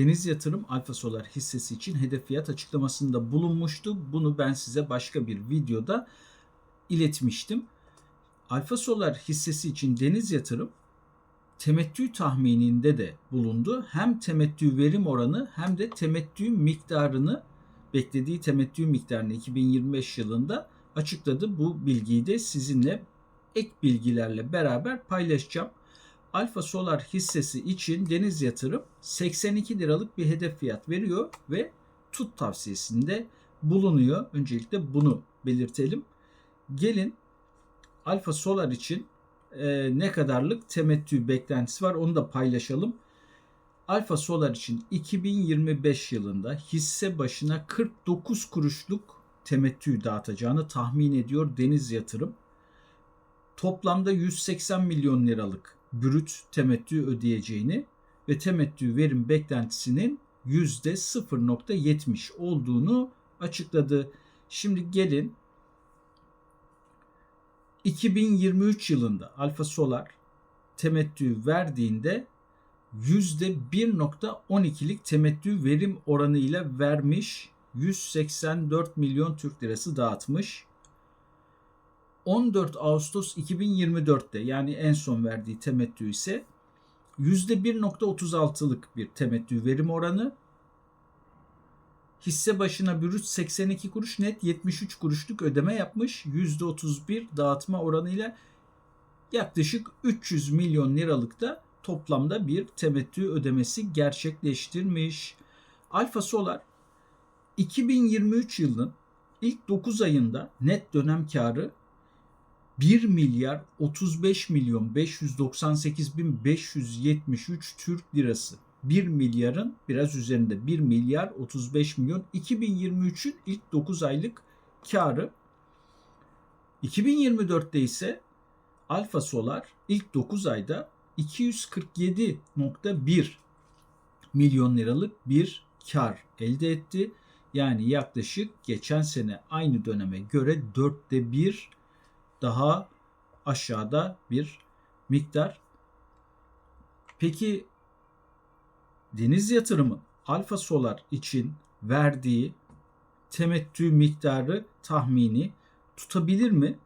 Deniz Yatırım Alfa Solar hissesi için hedef fiyat açıklamasında bulunmuştu. Bunu ben size başka bir videoda iletmiştim. Alfa Solar hissesi için Deniz Yatırım temettü tahmininde de bulundu. Hem temettü verim oranı hem de temettü miktarını beklediği temettü miktarını 2025 yılında açıkladı. Bu bilgiyi de sizinle ek bilgilerle beraber paylaşacağım. Alfa Solar hissesi için Deniz Yatırım 82 liralık bir hedef fiyat veriyor ve tut tavsiyesinde bulunuyor. Öncelikle bunu belirtelim. Gelin Alfa Solar için e, ne kadarlık temettü beklentisi var onu da paylaşalım. Alfa Solar için 2025 yılında hisse başına 49 kuruşluk temettü dağıtacağını tahmin ediyor Deniz Yatırım. Toplamda 180 milyon liralık brüt temettü ödeyeceğini ve temettü verim beklentisinin %0.70 olduğunu açıkladı. Şimdi gelin 2023 yılında Alfa Solar temettü verdiğinde %1.12'lik temettü verim oranıyla vermiş 184 milyon Türk lirası dağıtmış. 14 Ağustos 2024'te yani en son verdiği temettü ise %1.36'lık bir temettü verim oranı. Hisse başına bürüt 82 kuruş net 73 kuruşluk ödeme yapmış. %31 dağıtma oranıyla yaklaşık 300 milyon liralık da toplamda bir temettü ödemesi gerçekleştirmiş. Alfa Solar 2023 yılının ilk 9 ayında net dönem karı 1 milyar 35 milyon 598 bin 573 Türk lirası. 1 milyarın biraz üzerinde 1 milyar 35 milyon 2023'ün ilk 9 aylık karı. 2024'te ise Alfa Solar ilk 9 ayda 247.1 milyon liralık bir kar elde etti. Yani yaklaşık geçen sene aynı döneme göre dörtte bir daha aşağıda bir miktar. Peki Deniz Yatırımı Alfa Solar için verdiği temettü miktarı tahmini tutabilir mi?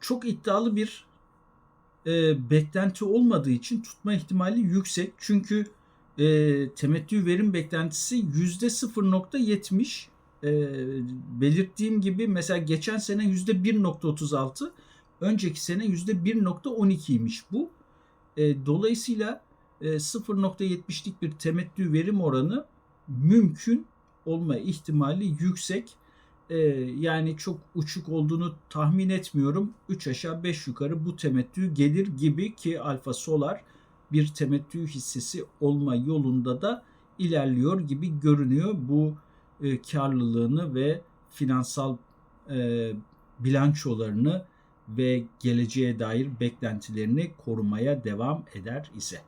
Çok iddialı bir e, beklenti olmadığı için tutma ihtimali yüksek. Çünkü e, temettü verim beklentisi %0.70 e, belirttiğim gibi mesela geçen sene %1.36 önceki sene %1.12'ymiş bu. E, dolayısıyla e, 0.70'lik bir temettü verim oranı mümkün olma ihtimali yüksek. E, yani çok uçuk olduğunu tahmin etmiyorum. 3 aşağı 5 yukarı bu temettü gelir gibi ki Alfa Solar bir temettü hissesi olma yolunda da ilerliyor gibi görünüyor. Bu e, karlılığını ve finansal e, bilançolarını ve geleceğe dair beklentilerini korumaya devam eder ise.